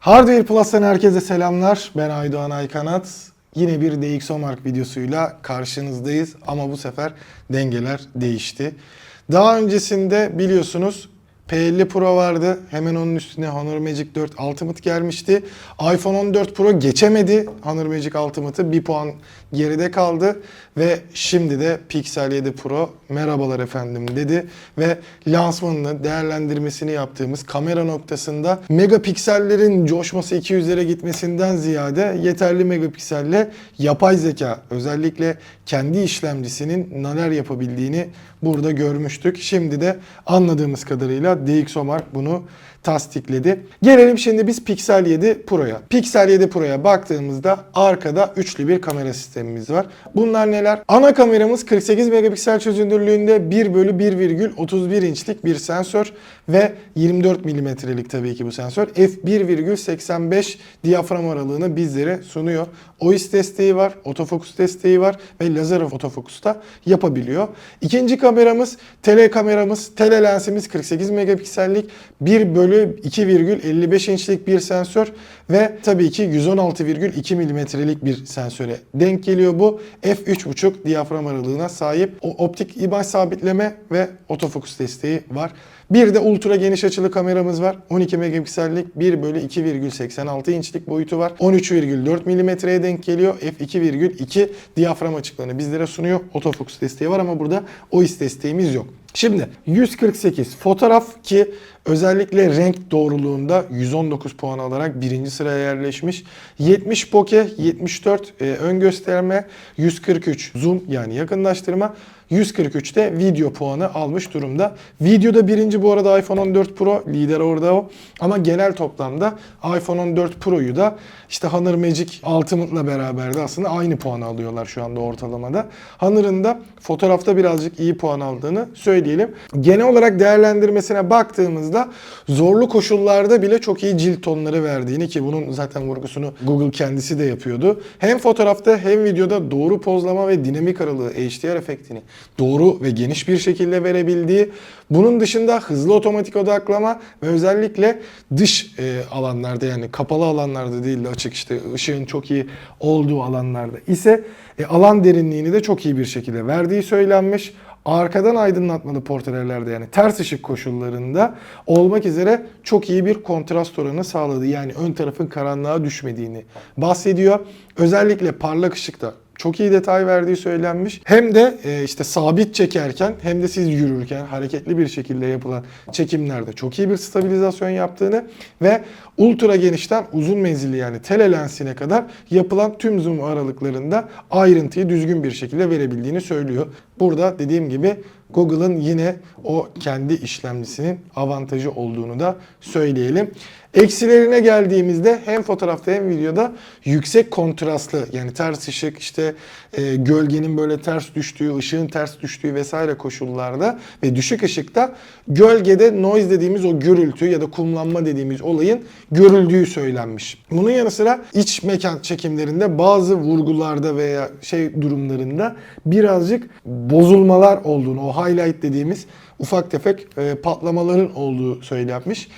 Hardware Plus'tan herkese selamlar. Ben Aydoğan Aykanat. Yine bir DxOMark videosuyla karşınızdayız ama bu sefer dengeler değişti. Daha öncesinde biliyorsunuz P50 Pro vardı. Hemen onun üstüne Honor Magic 4 Ultimate gelmişti. iPhone 14 Pro geçemedi Honor Magic Ultimate'ı. Bir puan geride kaldı. Ve şimdi de Pixel 7 Pro merhabalar efendim dedi. Ve lansmanını, değerlendirmesini yaptığımız kamera noktasında megapiksellerin coşması 200'lere gitmesinden ziyade yeterli megapikselle yapay zeka özellikle kendi işlemcisinin neler yapabildiğini burada görmüştük. Şimdi de anladığımız kadarıyla DxOMark bunu tasdikledi. Gelelim şimdi biz Pixel 7 Pro'ya. Pixel 7 Pro'ya baktığımızda arkada üçlü bir kamera sistemimiz var. Bunlar neler? Ana kameramız 48 megapiksel çözünürlüğünde 1 bölü 1,31 inçlik bir sensör ve 24 milimetrelik tabii ki bu sensör. f1,85 diyafram aralığını bizlere sunuyor. OIS desteği var, otofokus desteği var ve lazer otofokus da yapabiliyor. İkinci kameramız tele kameramız, tele lensimiz 48 megapiksellik 1 bölü 2,55 inçlik bir sensör ve tabii ki 116,2 milimetrelik bir sensöre denk geliyor bu. f3.5 diyafram aralığına sahip o optik imaj sabitleme ve otofokus desteği var. Bir de ultra geniş açılı kameramız var. 12 megapiksellik 1 bölü 2,86 inçlik boyutu var. 13,4 milimetreye denk geliyor. f2,2 diyafram açıklığını bizlere sunuyor. Otofokus desteği var ama burada OIS desteğimiz yok. Şimdi 148 fotoğraf ki özellikle renk doğruluğunda 119 puan alarak birinci sıraya yerleşmiş. 70 bokeh, 74 e, ön gösterme, 143 zoom yani yakınlaştırma, 143'te video puanı almış durumda. Videoda birinci bu arada iPhone 14 Pro lider orada o. Ama genel toplamda iPhone 14 Pro'yu da işte Honor Magic Ultimate'la beraber de aslında aynı puanı alıyorlar şu anda ortalamada. Honor'ın da fotoğrafta birazcık iyi puan aldığını söyleyelim. Genel olarak değerlendirmesine baktığımızda zorlu koşullarda bile çok iyi cilt tonları verdiğini ki bunun zaten vurgusunu Google kendisi de yapıyordu. Hem fotoğrafta hem videoda doğru pozlama ve dinamik aralığı HDR efektini doğru ve geniş bir şekilde verebildiği, bunun dışında hızlı otomatik odaklama ve özellikle dış e, alanlarda yani kapalı alanlarda değil de açık işte ışığın çok iyi olduğu alanlarda ise e, alan derinliğini de çok iyi bir şekilde verdiği söylenmiş. Arkadan aydınlatmalı portrelerde yani ters ışık koşullarında olmak üzere çok iyi bir kontrast oranı sağladı. Yani ön tarafın karanlığa düşmediğini bahsediyor. Özellikle parlak ışıkta çok iyi detay verdiği söylenmiş. Hem de e, işte sabit çekerken hem de siz yürürken hareketli bir şekilde yapılan çekimlerde çok iyi bir stabilizasyon yaptığını ve ultra genişten uzun menzilli yani tele lensine kadar yapılan tüm zoom aralıklarında ayrıntıyı düzgün bir şekilde verebildiğini söylüyor. Burada dediğim gibi Google'ın yine o kendi işlemcisinin avantajı olduğunu da söyleyelim. Eksilerine geldiğimizde hem fotoğrafta hem videoda yüksek kontrastlı yani ters ışık işte e, gölgenin böyle ters düştüğü, ışığın ters düştüğü vesaire koşullarda ve düşük ışıkta gölgede noise dediğimiz o gürültü ya da kumlanma dediğimiz olayın görüldüğü söylenmiş. Bunun yanı sıra iç mekan çekimlerinde bazı vurgularda veya şey durumlarında birazcık bozulmalar olduğunu, o highlight dediğimiz ufak tefek e, patlamaların olduğu söylenmiş.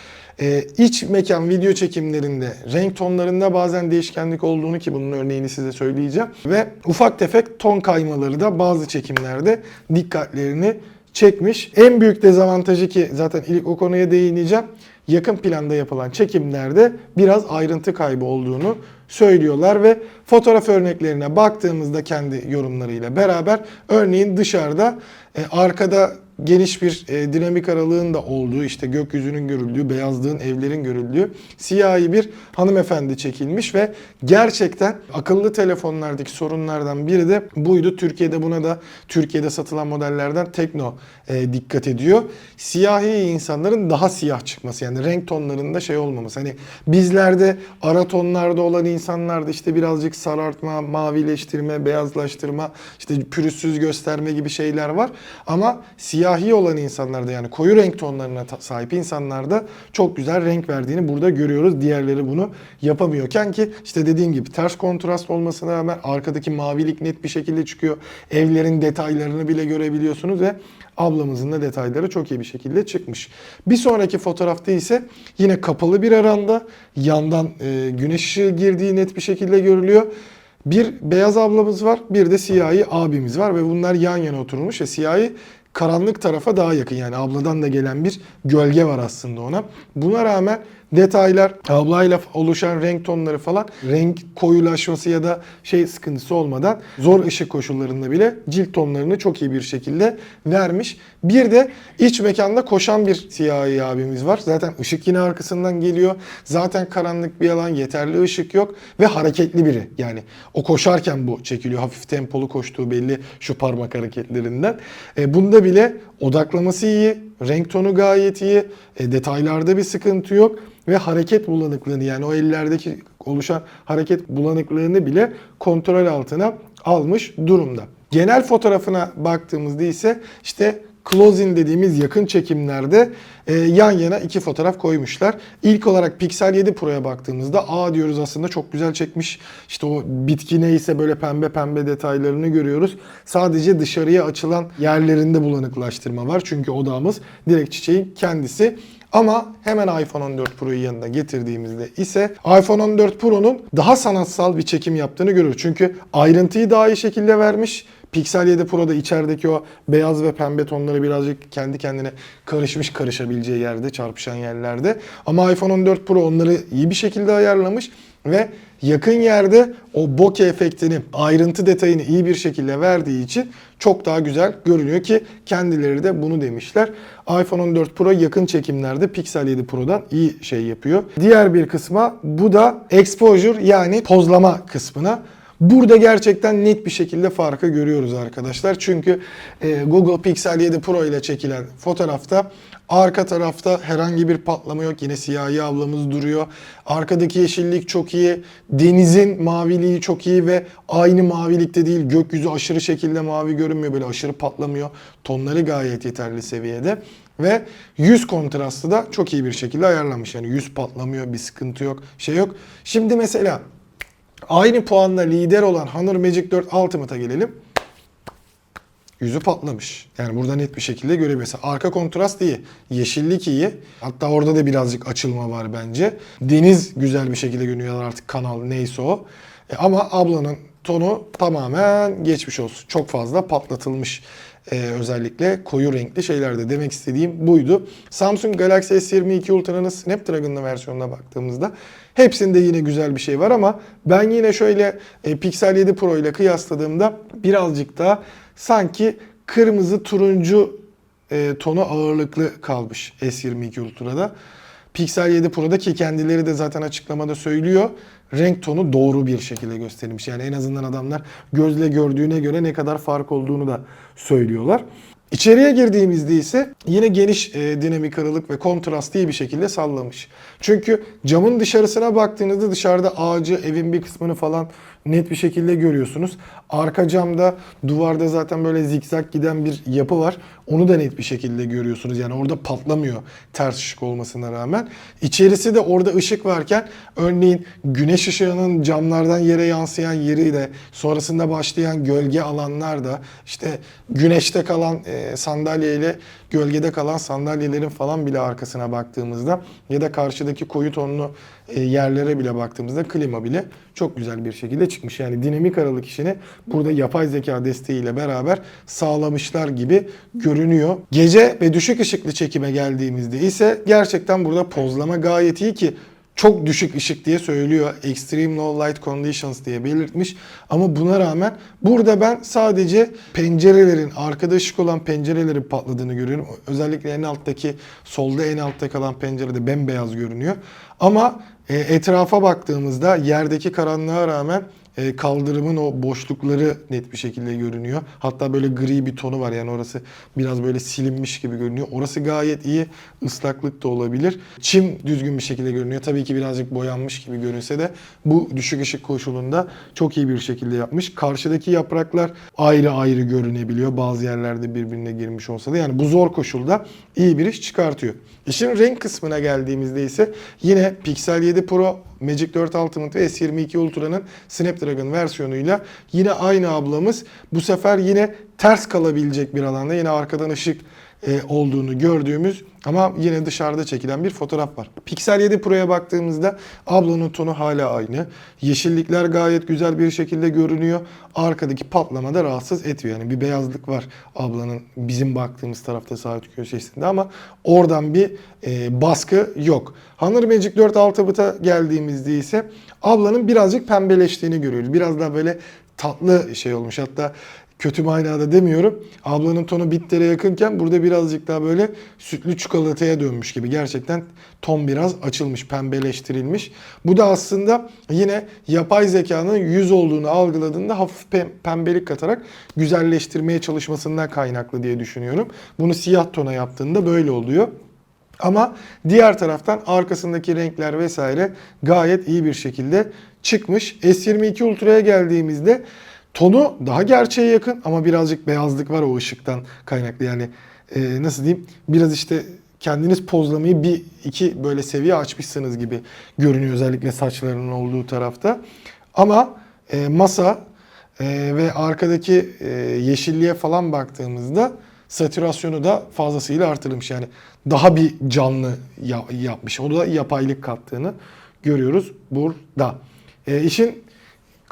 Ee, iç mekan video çekimlerinde renk tonlarında bazen değişkenlik olduğunu ki bunun örneğini size söyleyeceğim. Ve ufak tefek ton kaymaları da bazı çekimlerde dikkatlerini çekmiş. En büyük dezavantajı ki zaten ilk o konuya değineceğim. Yakın planda yapılan çekimlerde biraz ayrıntı kaybı olduğunu söylüyorlar ve fotoğraf örneklerine baktığımızda kendi yorumlarıyla beraber örneğin dışarıda e, arkada geniş bir e, dinamik aralığın da olduğu işte gökyüzünün görüldüğü, beyazlığın, evlerin görüldüğü siyahi bir hanımefendi çekilmiş ve gerçekten akıllı telefonlardaki sorunlardan biri de buydu. Türkiye'de buna da Türkiye'de satılan modellerden Tekno e, dikkat ediyor. Siyahi insanların daha siyah çıkması yani renk tonlarında şey olmaması. Hani bizlerde ara tonlarda olan insanlarda işte birazcık sarartma, mavileştirme, beyazlaştırma, işte pürüzsüz gösterme gibi şeyler var. Ama siyah siyahi olan insanlarda yani koyu renk tonlarına sahip insanlarda çok güzel renk verdiğini burada görüyoruz. Diğerleri bunu yapamıyorken ki işte dediğim gibi ters kontrast olmasına rağmen arkadaki mavilik net bir şekilde çıkıyor. Evlerin detaylarını bile görebiliyorsunuz ve ablamızın da detayları çok iyi bir şekilde çıkmış. Bir sonraki fotoğrafta ise yine kapalı bir aranda yandan e, güneş ışığı girdiği net bir şekilde görülüyor. Bir beyaz ablamız var, bir de siyahi abimiz var ve bunlar yan yana oturmuş ve siyahi karanlık tarafa daha yakın yani abladan da gelen bir gölge var aslında ona. Buna rağmen detaylar, ablayla oluşan renk tonları falan renk koyulaşması ya da şey sıkıntısı olmadan zor ışık koşullarında bile cilt tonlarını çok iyi bir şekilde vermiş. Bir de iç mekanda koşan bir siyahi abimiz var. Zaten ışık yine arkasından geliyor. Zaten karanlık bir alan, yeterli ışık yok ve hareketli biri. Yani o koşarken bu çekiliyor. Hafif tempolu koştuğu belli şu parmak hareketlerinden. E, bunda bile odaklaması iyi, renk tonu gayet iyi, e, detaylarda bir sıkıntı yok ve hareket bulanıklığını yani o ellerdeki oluşan hareket bulanıklığını bile kontrol altına almış durumda. Genel fotoğrafına baktığımızda ise işte closing dediğimiz yakın çekimlerde e, yan yana iki fotoğraf koymuşlar. İlk olarak Pixel 7 Pro'ya baktığımızda A diyoruz aslında çok güzel çekmiş. İşte o bitki neyse böyle pembe pembe detaylarını görüyoruz. Sadece dışarıya açılan yerlerinde bulanıklaştırma var. Çünkü odağımız direkt çiçeğin kendisi. Ama hemen iPhone 14 Pro'yu yanına getirdiğimizde ise iPhone 14 Pro'nun daha sanatsal bir çekim yaptığını görüyoruz. Çünkü ayrıntıyı daha iyi şekilde vermiş. Pixel 7 Pro'da içerideki o beyaz ve pembe tonları birazcık kendi kendine karışmış karışabileceği yerde, çarpışan yerlerde. Ama iPhone 14 Pro onları iyi bir şekilde ayarlamış ve yakın yerde o bokeh efektini, ayrıntı detayını iyi bir şekilde verdiği için çok daha güzel görünüyor ki kendileri de bunu demişler. iPhone 14 Pro yakın çekimlerde Pixel 7 Pro'dan iyi şey yapıyor. Diğer bir kısma bu da exposure yani pozlama kısmına. Burada gerçekten net bir şekilde farkı görüyoruz arkadaşlar. Çünkü e, Google Pixel 7 Pro ile çekilen fotoğrafta arka tarafta herhangi bir patlama yok. Yine siyahi ablamız duruyor. Arkadaki yeşillik çok iyi. Denizin maviliği çok iyi ve aynı mavilikte değil. Gökyüzü aşırı şekilde mavi görünmüyor. Böyle aşırı patlamıyor. Tonları gayet yeterli seviyede. Ve yüz kontrastı da çok iyi bir şekilde ayarlanmış. Yani yüz patlamıyor, bir sıkıntı yok, şey yok. Şimdi mesela Aynı puanla lider olan Honor Magic 4 Ultimate'a gelelim. Yüzü patlamış. Yani burada net bir şekilde görebiliyorsun. Arka kontrast iyi. Yeşillik iyi. Hatta orada da birazcık açılma var bence. Deniz güzel bir şekilde görünüyor artık kanal neyse o. E ama ablanın tonu tamamen geçmiş olsun. Çok fazla patlatılmış. Ee, özellikle koyu renkli şeylerde demek istediğim buydu. Samsung Galaxy S22 Ultra'nın Snapdragon'lı versiyonuna baktığımızda hepsinde yine güzel bir şey var ama ben yine şöyle e, Pixel 7 Pro ile kıyasladığımda birazcık daha sanki kırmızı turuncu e, tonu ağırlıklı kalmış S22 Ultra'da. Pixel 7 Pro'da ki kendileri de zaten açıklamada söylüyor. Renk tonu doğru bir şekilde gösterilmiş. Yani en azından adamlar gözle gördüğüne göre ne kadar fark olduğunu da söylüyorlar. İçeriye girdiğimizde ise yine geniş e, dinamik aralık ve kontrast iyi bir şekilde sallamış. Çünkü camın dışarısına baktığınızda dışarıda ağacı, evin bir kısmını falan net bir şekilde görüyorsunuz. Arka camda duvarda zaten böyle zikzak giden bir yapı var. Onu da net bir şekilde görüyorsunuz. Yani orada patlamıyor ters ışık olmasına rağmen. İçerisi de orada ışık varken örneğin güneş ışığının camlardan yere yansıyan yeri de sonrasında başlayan gölge alanlar da işte güneşte kalan e, sandalyeyle gölgede kalan sandalyelerin falan bile arkasına baktığımızda ya da karşıdaki koyu tonlu e, yerlere bile baktığımızda klima bile çok güzel bir şekilde çıkmış. Yani dinamik aralık işini burada yapay zeka desteğiyle beraber sağlamışlar gibi görünüyor. Gece ve düşük ışıklı çekime geldiğimizde ise gerçekten burada pozlama gayet iyi ki çok düşük ışık diye söylüyor. Extreme Low Light Conditions diye belirtmiş. Ama buna rağmen burada ben sadece pencerelerin, arkada ışık olan pencerelerin patladığını görüyorum. Özellikle en alttaki, solda en altta kalan pencerede bembeyaz görünüyor. Ama e, etrafa baktığımızda yerdeki karanlığa rağmen e, kaldırımın o boşlukları net bir şekilde görünüyor. Hatta böyle gri bir tonu var yani orası biraz böyle silinmiş gibi görünüyor. Orası gayet iyi. Islaklık da olabilir. Çim düzgün bir şekilde görünüyor. Tabii ki birazcık boyanmış gibi görünse de bu düşük ışık koşulunda çok iyi bir şekilde yapmış. Karşıdaki yapraklar ayrı ayrı görünebiliyor. Bazı yerlerde birbirine girmiş olsa da yani bu zor koşulda iyi bir iş çıkartıyor. İşin renk kısmına geldiğimizde ise yine Pixel 7 Pro, Magic 4 Ultimate ve S22 Ultra'nın Snapdragon versiyonuyla yine aynı ablamız. Bu sefer yine ters kalabilecek bir alanda yine arkadan ışık e, olduğunu gördüğümüz ama yine dışarıda çekilen bir fotoğraf var. Pixel 7 Pro'ya baktığımızda ablanın tonu hala aynı. Yeşillikler gayet güzel bir şekilde görünüyor. Arkadaki patlama da rahatsız etmiyor. Yani bir beyazlık var ablanın bizim baktığımız tarafta sağ üst köşesinde ama oradan bir e, baskı yok. Honor Magic 4 Ultimate'a geldiğimizde ise ablanın birazcık pembeleştiğini görüyoruz. Biraz daha böyle tatlı şey olmuş. Hatta kötü manada demiyorum. Ablanın tonu bittere yakınken burada birazcık daha böyle sütlü çikolataya dönmüş gibi. Gerçekten ton biraz açılmış, pembeleştirilmiş. Bu da aslında yine yapay zekanın yüz olduğunu algıladığında hafif pem- pembelik katarak güzelleştirmeye çalışmasından kaynaklı diye düşünüyorum. Bunu siyah tona yaptığında böyle oluyor. Ama diğer taraftan arkasındaki renkler vesaire gayet iyi bir şekilde çıkmış. S22 Ultra'ya geldiğimizde tonu daha gerçeğe yakın ama birazcık beyazlık var o ışıktan kaynaklı. Yani e, nasıl diyeyim biraz işte kendiniz pozlamayı bir iki böyle seviye açmışsınız gibi görünüyor özellikle saçlarının olduğu tarafta. Ama e, masa e, ve arkadaki e, yeşilliğe falan baktığımızda satürasyonu da fazlasıyla artırılmış. Yani daha bir canlı ya- yapmış. O da yapaylık kattığını görüyoruz burada. E, işin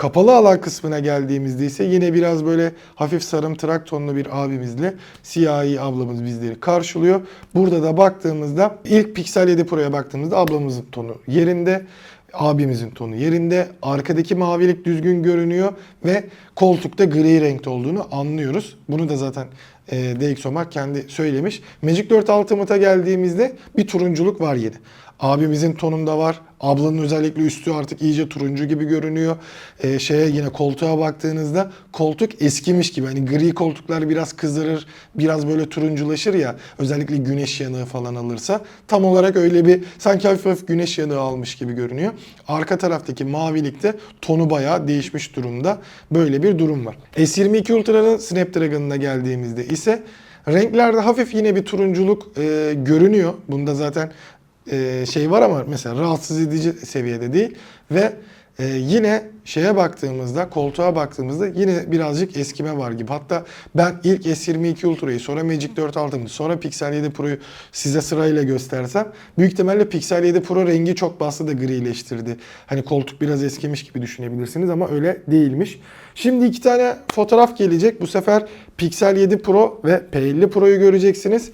kapalı alan kısmına geldiğimizde ise yine biraz böyle hafif sarımtırak tonlu bir abimizle siyahi ablamız bizleri karşılıyor. Burada da baktığımızda ilk Pixel 7 Pro'ya baktığımızda ablamızın tonu yerinde. Abimizin tonu yerinde. Arkadaki mavilik düzgün görünüyor ve koltukta gri renkte olduğunu anlıyoruz. Bunu da zaten e, DxOMark kendi söylemiş. Magic 4 Ultimate'a geldiğimizde bir turunculuk var yine. Abimizin tonunda var. Ablanın özellikle üstü artık iyice turuncu gibi görünüyor. Ee, şeye yine koltuğa baktığınızda koltuk eskimiş gibi. Hani gri koltuklar biraz kızarır, biraz böyle turunculaşır ya. Özellikle güneş yanığı falan alırsa. Tam olarak öyle bir sanki hafif hafif güneş yanığı almış gibi görünüyor. Arka taraftaki mavilikte tonu bayağı değişmiş durumda. Böyle bir durum var. S22 Ultra'nın Snapdragon'ına geldiğimizde ise renklerde hafif yine bir turunculuk e, görünüyor. Bunda zaten e, şey var ama mesela rahatsız edici seviyede değil ve e, yine şeye baktığımızda koltuğa baktığımızda yine birazcık eskime var gibi. Hatta ben ilk S22 Ultra'yı sonra Magic 4 aldım sonra Pixel 7 Pro'yu size sırayla göstersem büyük ihtimalle Pixel 7 Pro rengi çok bastı da grileştirdi. Hani koltuk biraz eskimiş gibi düşünebilirsiniz ama öyle değilmiş. Şimdi iki tane fotoğraf gelecek. Bu sefer Pixel 7 Pro ve P50 Pro'yu göreceksiniz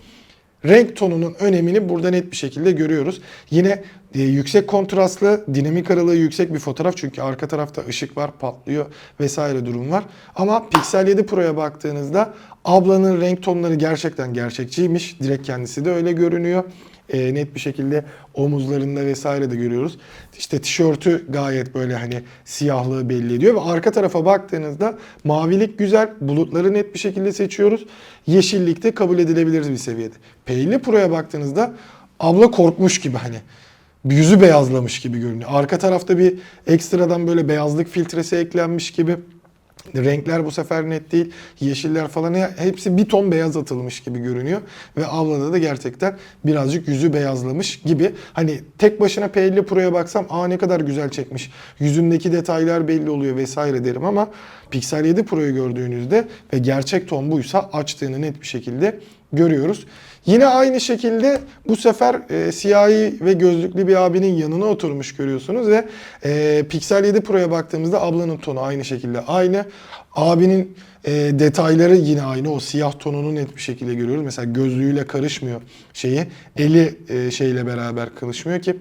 renk tonunun önemini burada net bir şekilde görüyoruz. Yine e, yüksek kontrastlı, dinamik aralığı yüksek bir fotoğraf çünkü arka tarafta ışık var, patlıyor vesaire durum var. Ama Pixel 7 Pro'ya baktığınızda ablanın renk tonları gerçekten gerçekçiymiş. Direkt kendisi de öyle görünüyor. E, net bir şekilde omuzlarında vesaire de görüyoruz. İşte tişörtü gayet böyle hani siyahlığı belli ediyor ve arka tarafa baktığınızda mavilik güzel, bulutları net bir şekilde seçiyoruz. Yeşillik de kabul edilebilir bir seviyede. P50 Pro'ya baktığınızda abla korkmuş gibi hani yüzü beyazlamış gibi görünüyor. Arka tarafta bir ekstradan böyle beyazlık filtresi eklenmiş gibi. Renkler bu sefer net değil. Yeşiller falan hepsi bir ton beyaz atılmış gibi görünüyor. Ve ablada da gerçekten birazcık yüzü beyazlamış gibi. Hani tek başına P50 Pro'ya baksam aa ne kadar güzel çekmiş. Yüzündeki detaylar belli oluyor vesaire derim ama Pixel 7 Pro'yu gördüğünüzde ve gerçek ton buysa açtığını net bir şekilde görüyoruz. Yine aynı şekilde bu sefer e, siyahi ve gözlüklü bir abinin yanına oturmuş görüyorsunuz ve e, Pixel 7 Pro'ya baktığımızda ablanın tonu aynı şekilde aynı. Abinin e, detayları yine aynı. O siyah tonunu net bir şekilde görüyoruz. Mesela gözlüğüyle karışmıyor şeyi. Eli e, şeyle beraber karışmıyor ki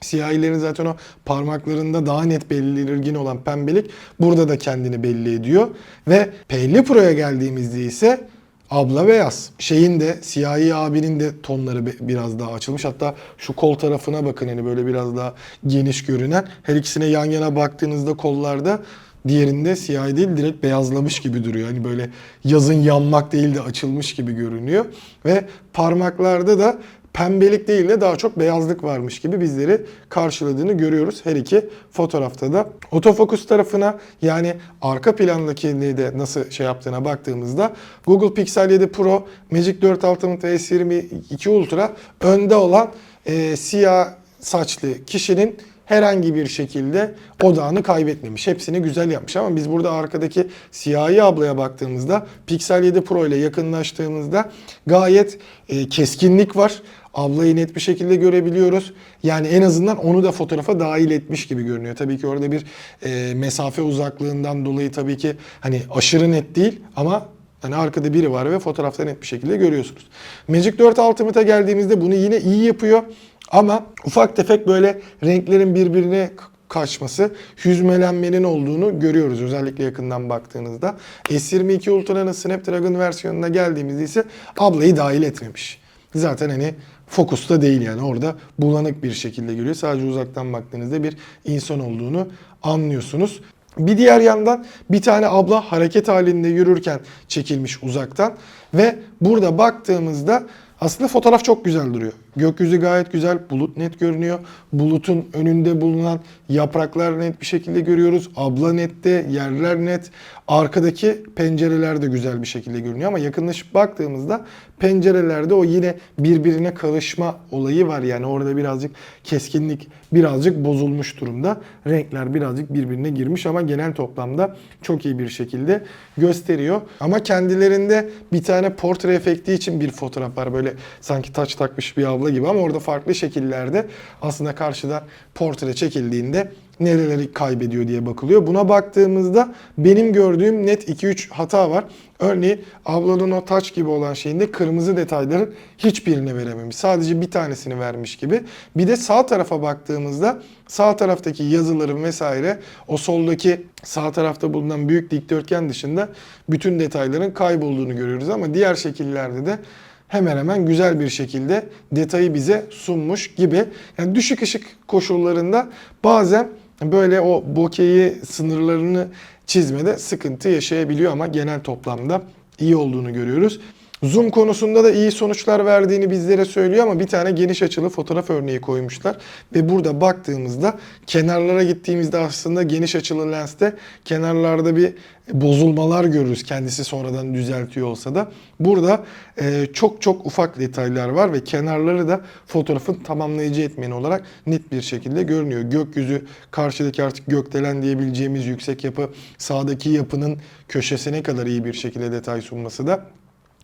Siyahilerin zaten o parmaklarında daha net belirgin olan pembelik burada da kendini belli ediyor. Ve P50 Pro'ya geldiğimizde ise abla beyaz. Şeyin de siyahi abinin de tonları biraz daha açılmış. Hatta şu kol tarafına bakın hani böyle biraz daha geniş görünen. Her ikisine yan yana baktığınızda kollarda Diğerinde siyahi değil direkt beyazlamış gibi duruyor. Hani böyle yazın yanmak değil de açılmış gibi görünüyor. Ve parmaklarda da pembelik değil de daha çok beyazlık varmış gibi bizleri karşıladığını görüyoruz her iki fotoğrafta da. Otofokus tarafına yani arka plandaki de nasıl şey yaptığına baktığımızda Google Pixel 7 Pro, Magic 4 Ultimate ve S22 Ultra önde olan e, siyah saçlı kişinin herhangi bir şekilde odağını kaybetmemiş. Hepsini güzel yapmış ama biz burada arkadaki siyahi ablaya baktığımızda Pixel 7 Pro ile yakınlaştığımızda gayet e, keskinlik var. Ablayı net bir şekilde görebiliyoruz. Yani en azından onu da fotoğrafa dahil etmiş gibi görünüyor. Tabii ki orada bir e, mesafe uzaklığından dolayı tabii ki hani aşırı net değil ama Hani arkada biri var ve fotoğrafta net bir şekilde görüyorsunuz. Magic 4 Ultimate'a geldiğimizde bunu yine iyi yapıyor. Ama ufak tefek böyle renklerin birbirine kaçması, hüzmelenmenin olduğunu görüyoruz özellikle yakından baktığınızda. S22 Ultra'nın Snapdragon versiyonuna geldiğimizde ise ablayı dahil etmemiş. Zaten hani fokusta değil yani orada bulanık bir şekilde görüyor. Sadece uzaktan baktığınızda bir insan olduğunu anlıyorsunuz. Bir diğer yandan bir tane abla hareket halinde yürürken çekilmiş uzaktan ve burada baktığımızda aslında fotoğraf çok güzel duruyor. Gökyüzü gayet güzel, bulut net görünüyor. Bulutun önünde bulunan yapraklar net bir şekilde görüyoruz. Abla nette, yerler net. Arkadaki pencereler de güzel bir şekilde görünüyor ama yakınlaşıp baktığımızda pencerelerde o yine birbirine karışma olayı var. Yani orada birazcık keskinlik birazcık bozulmuş durumda. Renkler birazcık birbirine girmiş ama genel toplamda çok iyi bir şekilde gösteriyor. Ama kendilerinde bir tane portre efekti için bir fotoğraf var. Böyle sanki taç takmış bir abla gibi ama orada farklı şekillerde aslında karşıdan portre çekildiğinde nereleri kaybediyor diye bakılıyor. Buna baktığımızda benim gördüğüm net 2-3 hata var. Örneğin ablanın o taç gibi olan şeyinde kırmızı detayların hiçbirini verememiş. Sadece bir tanesini vermiş gibi. Bir de sağ tarafa baktığımızda sağ taraftaki yazıların vesaire o soldaki sağ tarafta bulunan büyük dikdörtgen dışında bütün detayların kaybolduğunu görüyoruz ama diğer şekillerde de hemen hemen güzel bir şekilde detayı bize sunmuş gibi. Yani düşük ışık koşullarında bazen böyle o bokeyi sınırlarını çizmede sıkıntı yaşayabiliyor ama genel toplamda iyi olduğunu görüyoruz. Zoom konusunda da iyi sonuçlar verdiğini bizlere söylüyor ama bir tane geniş açılı fotoğraf örneği koymuşlar. Ve burada baktığımızda kenarlara gittiğimizde aslında geniş açılı lenste kenarlarda bir bozulmalar görürüz kendisi sonradan düzeltiyor olsa da. Burada e, çok çok ufak detaylar var ve kenarları da fotoğrafın tamamlayıcı etmeni olarak net bir şekilde görünüyor. Gökyüzü karşıdaki artık gökdelen diyebileceğimiz yüksek yapı sağdaki yapının köşesine kadar iyi bir şekilde detay sunması da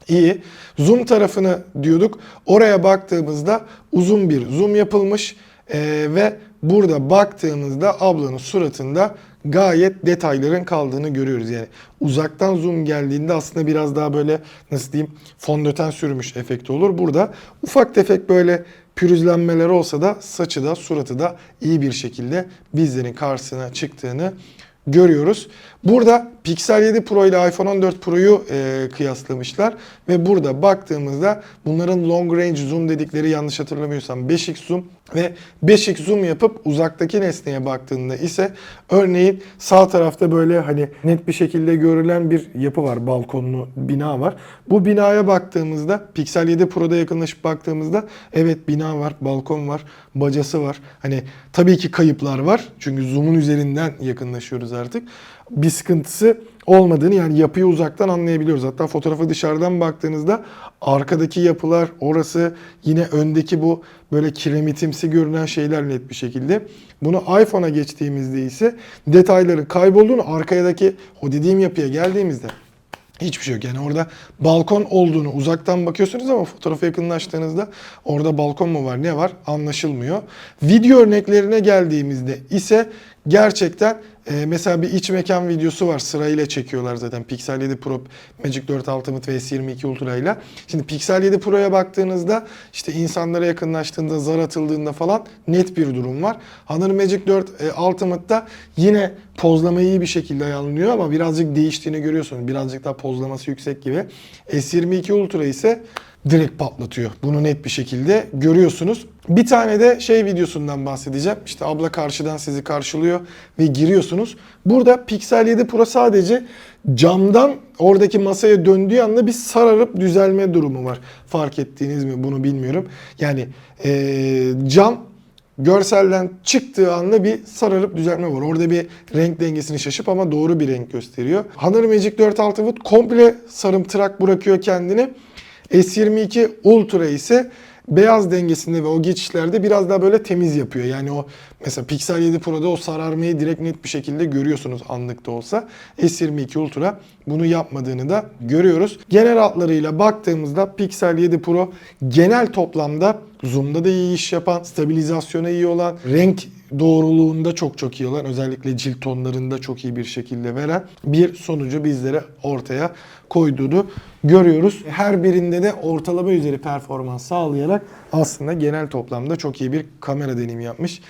iyi. Zoom tarafını diyorduk. Oraya baktığımızda uzun bir zoom yapılmış ee, ve burada baktığımızda ablanın suratında gayet detayların kaldığını görüyoruz. Yani uzaktan zoom geldiğinde aslında biraz daha böyle nasıl diyeyim fondöten sürmüş efekti olur. Burada ufak tefek böyle pürüzlenmeler olsa da saçı da suratı da iyi bir şekilde bizlerin karşısına çıktığını görüyoruz. Burada Pixel 7 Pro ile iPhone 14 Pro'yu e, kıyaslamışlar ve burada baktığımızda bunların long range zoom dedikleri yanlış hatırlamıyorsam 5x zoom ve 5x zoom yapıp uzaktaki nesneye baktığında ise örneğin sağ tarafta böyle hani net bir şekilde görülen bir yapı var. Balkonlu bina var. Bu binaya baktığımızda Pixel 7 Pro'da yakınlaşıp baktığımızda evet bina var, balkon var, bacası var. Hani tabii ki kayıplar var. Çünkü zoom'un üzerinden yakınlaşıyoruz artık bir sıkıntısı olmadığını yani yapıyı uzaktan anlayabiliyoruz. Hatta fotoğrafı dışarıdan baktığınızda arkadaki yapılar orası yine öndeki bu böyle kiremitimsi görünen şeyler net bir şekilde. Bunu iPhone'a geçtiğimizde ise detayların kaybolduğunu arkadaki o dediğim yapıya geldiğimizde Hiçbir şey yok. Yani orada balkon olduğunu uzaktan bakıyorsunuz ama fotoğrafa yakınlaştığınızda orada balkon mu var ne var anlaşılmıyor. Video örneklerine geldiğimizde ise gerçekten e, mesela bir iç mekan videosu var sırayla çekiyorlar zaten Pixel 7 Pro, Magic 4 Ultimate ve S22 Ultra ile. Şimdi Pixel 7 Pro'ya baktığınızda işte insanlara yakınlaştığında, zar atıldığında falan net bir durum var. Honor Magic 4 e, Ultimate'da yine pozlama iyi bir şekilde ayarlanıyor ama birazcık değiştiğini görüyorsunuz. Birazcık daha pozlaması yüksek gibi. S22 Ultra ise direkt patlatıyor. Bunu net bir şekilde görüyorsunuz. Bir tane de şey videosundan bahsedeceğim. İşte abla karşıdan sizi karşılıyor ve giriyorsunuz. Burada Pixel 7 Pro sadece camdan oradaki masaya döndüğü anda bir sararıp düzelme durumu var. Fark ettiğiniz mi bunu bilmiyorum. Yani eee, cam görselden çıktığı anda bir sararıp düzeltme var. Orada bir renk dengesini şaşıp ama doğru bir renk gösteriyor. Honor Magic 4.6 Wood komple sarımtırak bırakıyor kendini. S22 Ultra ise beyaz dengesinde ve o geçişlerde biraz daha böyle temiz yapıyor. Yani o mesela Pixel 7 Pro'da o sararmayı direkt net bir şekilde görüyorsunuz anlık da olsa. S22 Ultra bunu yapmadığını da görüyoruz. Genel hatlarıyla baktığımızda Pixel 7 Pro genel toplamda zoom'da da iyi iş yapan, stabilizasyona iyi olan, renk doğruluğunda çok çok iyi olan özellikle cilt tonlarında çok iyi bir şekilde veren bir sonucu bizlere ortaya koyduğunu görüyoruz. Her birinde de ortalama üzeri performans sağlayarak aslında genel toplamda çok iyi bir kamera deneyimi yapmış.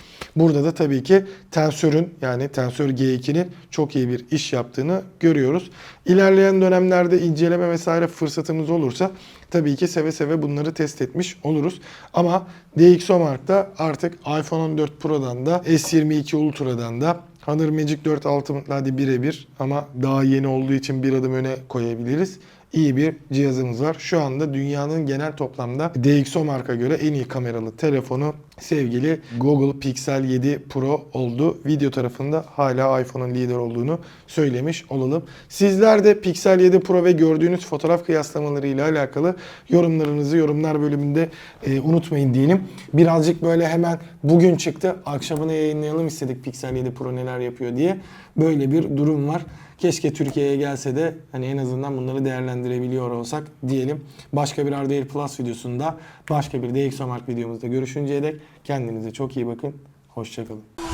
Burada da tabii ki Tensor'un yani Tensor G2'nin çok iyi bir iş yaptığını görüyoruz. İlerleyen dönemlerde inceleme vesaire fırsatımız olursa tabii ki seve seve bunları test etmiş oluruz. Ama DxOMark'ta artık iPhone 14 Pro'dan da S22 Ultra'dan da Honor Magic 4 Ultimate'la hadi birebir ama daha yeni olduğu için bir adım öne koyabiliriz. İyi bir cihazımız var. Şu anda dünyanın genel toplamda DxOMark'a göre en iyi kameralı telefonu sevgili Google Pixel 7 Pro oldu. Video tarafında hala iPhone'un lider olduğunu söylemiş olalım. Sizler de Pixel 7 Pro ve gördüğünüz fotoğraf kıyaslamaları ile alakalı yorumlarınızı yorumlar bölümünde e, unutmayın diyelim. Birazcık böyle hemen bugün çıktı. Akşamına yayınlayalım istedik Pixel 7 Pro neler yapıyor diye. Böyle bir durum var. Keşke Türkiye'ye gelse de hani en azından bunları değerlendirebiliyor olsak diyelim. Başka bir Ardair Plus videosunda başka bir DxOMark videomuzda görüşünceye dek kendinize çok iyi bakın. Hoşçakalın.